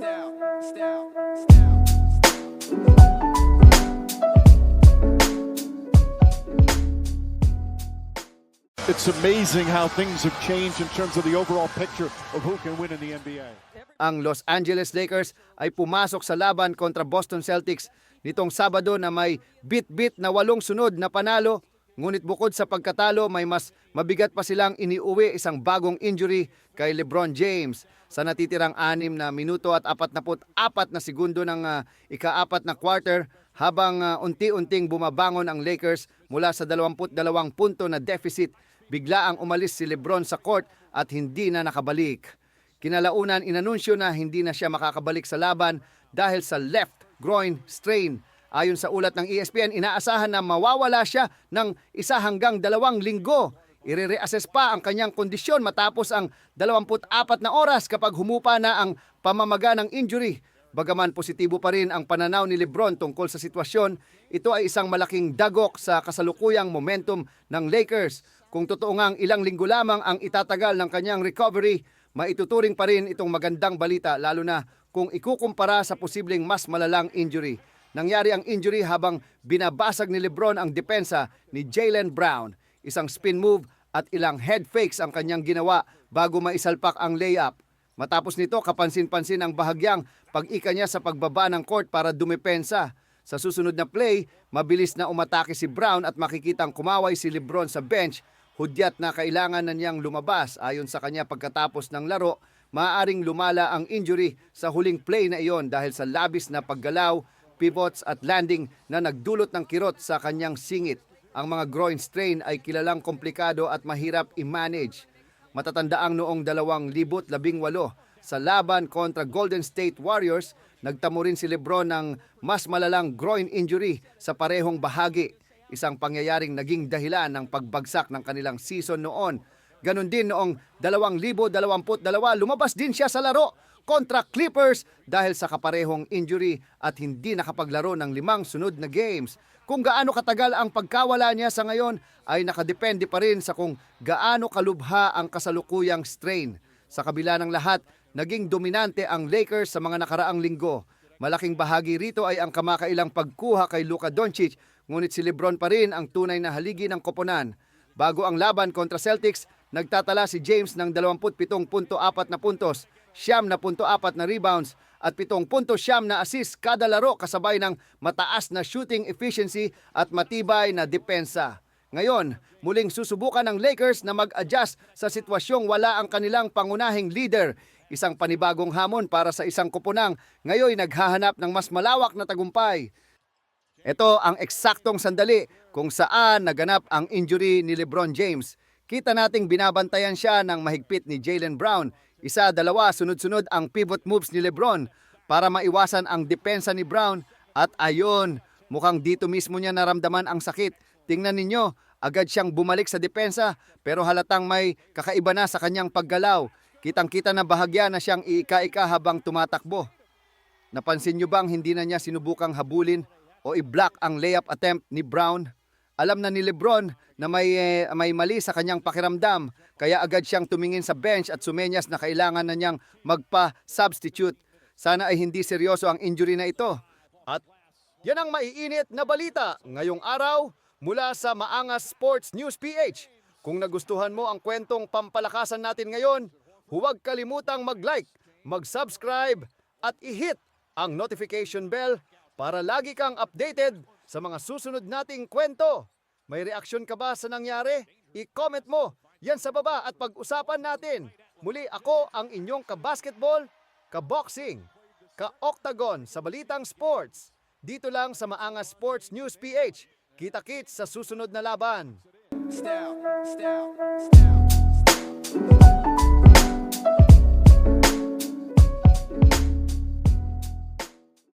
step, step. It's amazing how things have changed in terms of the overall picture of who can win in the NBA. ang Los Angeles Lakers ay pumasok sa laban kontra Boston Celtics nitong Sabado na may bit-bit na walong sunod na panalo. Ngunit bukod sa pagkatalo, may mas mabigat pa silang iniuwi isang bagong injury kay LeBron James sa natitirang anim na minuto at 44 na segundo ng ah, ikaapat na quarter habang ah, unti-unting bumabangon ang Lakers mula sa 22 punto na deficit. Bigla ang umalis si LeBron sa court at hindi na nakabalik. Kinalaunan inanunsyo na hindi na siya makakabalik sa laban dahil sa left groin strain. Ayon sa ulat ng ESPN, inaasahan na mawawala siya ng isa hanggang dalawang linggo. Ire-reassess pa ang kanyang kondisyon matapos ang 24 na oras kapag humupa na ang pamamaga ng injury. Bagaman positibo pa rin ang pananaw ni Lebron tungkol sa sitwasyon, ito ay isang malaking dagok sa kasalukuyang momentum ng Lakers. Kung totoo ngang ilang linggo lamang ang itatagal ng kanyang recovery, maituturing pa rin itong magandang balita lalo na kung ikukumpara sa posibleng mas malalang injury. Nangyari ang injury habang binabasag ni Lebron ang depensa ni Jalen Brown. Isang spin move at ilang head fakes ang kanyang ginawa bago maisalpak ang layup. Matapos nito, kapansin-pansin ang bahagyang pag-ika niya sa pagbaba ng court para dumepensa. Sa susunod na play, mabilis na umatake si Brown at makikitang kumaway si Lebron sa bench. Hudyat na kailangan na niyang lumabas ayon sa kanya pagkatapos ng laro. Maaaring lumala ang injury sa huling play na iyon dahil sa labis na paggalaw, pivots at landing na nagdulot ng kirot sa kanyang singit. Ang mga groin strain ay kilalang komplikado at mahirap i-manage. Matatandaang noong 2018 sa laban kontra Golden State Warriors, nagtamo rin si Lebron ng mas malalang groin injury sa parehong bahagi. Isang pangyayaring naging dahilan ng pagbagsak ng kanilang season noon. Ganon din noong 2022, lumabas din siya sa laro kontra Clippers dahil sa kaparehong injury at hindi nakapaglaro ng limang sunod na games. Kung gaano katagal ang pagkawala niya sa ngayon ay nakadepende pa rin sa kung gaano kalubha ang kasalukuyang strain. Sa kabila ng lahat, naging dominante ang Lakers sa mga nakaraang linggo. Malaking bahagi rito ay ang kamakailang pagkuha kay Luka Doncic, ngunit si Lebron pa rin ang tunay na haligi ng koponan. Bago ang laban kontra Celtics, nagtatala si James ng 27.4 na puntos, siyam na punto apat na rebounds at 7 punto siyam na assist kada laro kasabay ng mataas na shooting efficiency at matibay na depensa. Ngayon, muling susubukan ng Lakers na mag-adjust sa sitwasyong wala ang kanilang pangunahing leader. Isang panibagong hamon para sa isang kupunang ngayon naghahanap ng mas malawak na tagumpay. Ito ang eksaktong sandali kung saan naganap ang injury ni LeBron James. Kita nating binabantayan siya ng mahigpit ni Jalen Brown. Isa, dalawa, sunod-sunod ang pivot moves ni LeBron para maiwasan ang depensa ni Brown. At ayon, mukhang dito mismo niya naramdaman ang sakit. Tingnan ninyo, agad siyang bumalik sa depensa pero halatang may kakaiba na sa kanyang paggalaw. Kitang-kita na bahagya na siyang iika-ika habang tumatakbo. Napansin niyo bang hindi na niya sinubukang habulin o i-block ang layup attempt ni Brown? Alam na ni Lebron na may, eh, may mali sa kanyang pakiramdam kaya agad siyang tumingin sa bench at sumenyas na kailangan na niyang magpa-substitute. Sana ay hindi seryoso ang injury na ito. At yan ang maiinit na balita ngayong araw mula sa Maangas Sports News PH. Kung nagustuhan mo ang kwentong pampalakasan natin ngayon, huwag kalimutang mag-like, mag-subscribe at i-hit ang notification bell para lagi kang updated sa mga susunod nating kwento. May reaksyon ka ba sa nangyari? I-comment mo yan sa baba at pag-usapan natin. Muli ako ang inyong ka-basketball, ka-boxing, ka-octagon sa Balitang Sports. Dito lang sa Maangas Sports News PH. Kita-kits sa susunod na laban. Step, step, step.